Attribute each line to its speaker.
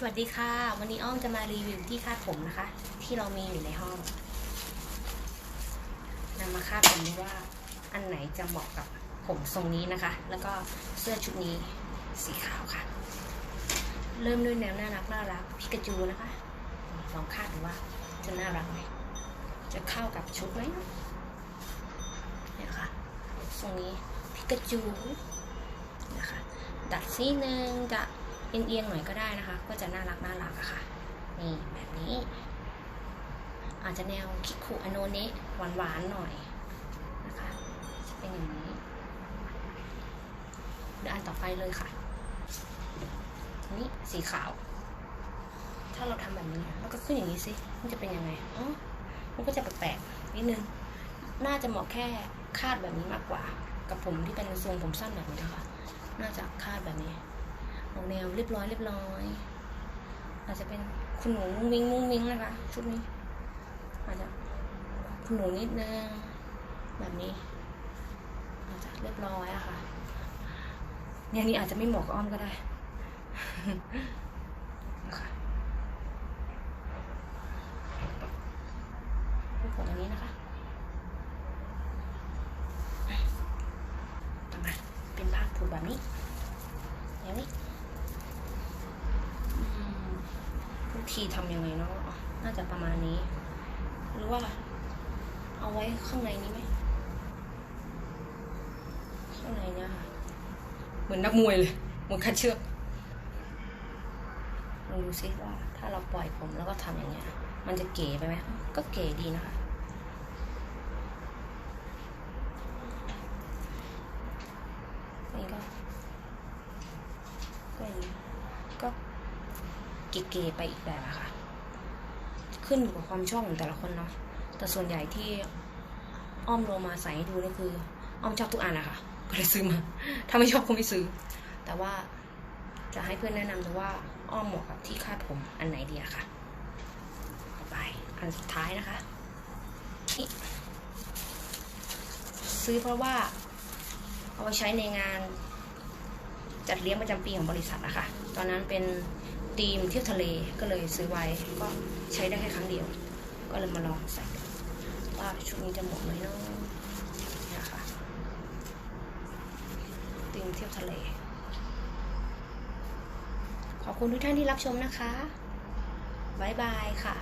Speaker 1: สวัสดีค่ะ วันนี้อ้อมจะมารีวิวที่คาดผมนะคะ ที่เรามีอยู่ในห้องนำมาคาดผมดูว่าอันไหนจะเหมาะกับผมทรงนี้นะคะ แล้วก็เสื้อชุดนี้สีขาวค่ะ เริ่มด้วยแนวน่ารักน่ารักพิกาจูนะคะลองคาดดูว่าจะน่ารักไหมจะเข้ากับชุดไหมเนี่ยค่ะทรงนี้พิกาจูนะคะดัดซี่หนึ่งจะ เอียงๆหน่อยก็ได้นะคะ ก็จะน่ารักน่ารักอะค่ะ นี่แบบนี้ อาจจะแนวคิคุอโนเนะหวานๆหน่อยนะคะจะเป็นอย่างนี้เดี๋ยวอันต่อไปเลยค่ะ นี่สีขาว ถ้าเราทำแบบนี้แล้วก็ขึ้นอย่างนี้สิ มันจะเป็นยังไงอ๋อมันก็จะแปลกๆนิดนึง น่าจะเหมาะแค่คาดแบบนี้มากกว่า กับผมที่เป็นทรงผมสั้นแบบนี้นะคะ น่าจะคาดแบบนี้ ออกแนวเรียบร้อยเรียบร้อย อาจจะเป็นคุณหนูมุ้งมิ้งมุ้งมิ้งนะคะชุดนี้ อาจจะคุณหนูนิดนึงแบบนี้อาจจะเรียบร้อยอะค่ะอย่างนี้อาจจะไม่เหมาะกับอ้อมก็ได้นะคะรูปผมอันนี้นะคะต่อมาเป็นผ้าผูกแบบนี้อย่างนี้อืม ทุกทีทำยังไงเนาะน่าจะประมาณนี้ หรือว่า เอาไว้ข้างในนี้ไหมข้างในเนี่ยค่ะเหมือนนักมวยเลยเหมือนคัดเชือกลองดูซิว่า ถ้าเราปล่อยผมแล้วก็ทำอย่างเงี้ย มันจะเก๋ไปไหมก็เก๋ดีนะคะนี่ก็ก็อย่างนี้ก็ เก๋ๆไปอีกแบบอะค่ะ ขึ้นอยู่กับความชอบของแต่ละคนเนาะแต่ส่วนใหญ่ที่อ้อมลงมาใส่ให้ดูนี่คือ อ้อมชอบทุกอันอะค่ะก็เลยซื้อมา ถ้าไม่ชอบก็ไม่ซื้อ แต่ว่าจะให้เพื่อนแนะนำดูว่าอ้อมเหมาะกับที่คาดผมอันไหนดีอะค่ะไปอันสุดท้ายนะคะนี่ซื้อเพราะว่าเอาไว้ใช้ในงานจัดเลี้ยงประจำปีของบริษัทนะคะตอนนั้นเป็น ธีมเที่ยวทะเลก็เลยซื้อไว้ก็ใช้ได้แค่ครั้งเดียว ก็เลยมาลองใส่ว่าชุดนี้จะเหมาะไหมเนาะนะคะธีมเที่ยวทะเล ขอบคุณทุกท่านที่รับชมนะคะบ๊ายบายค่ะ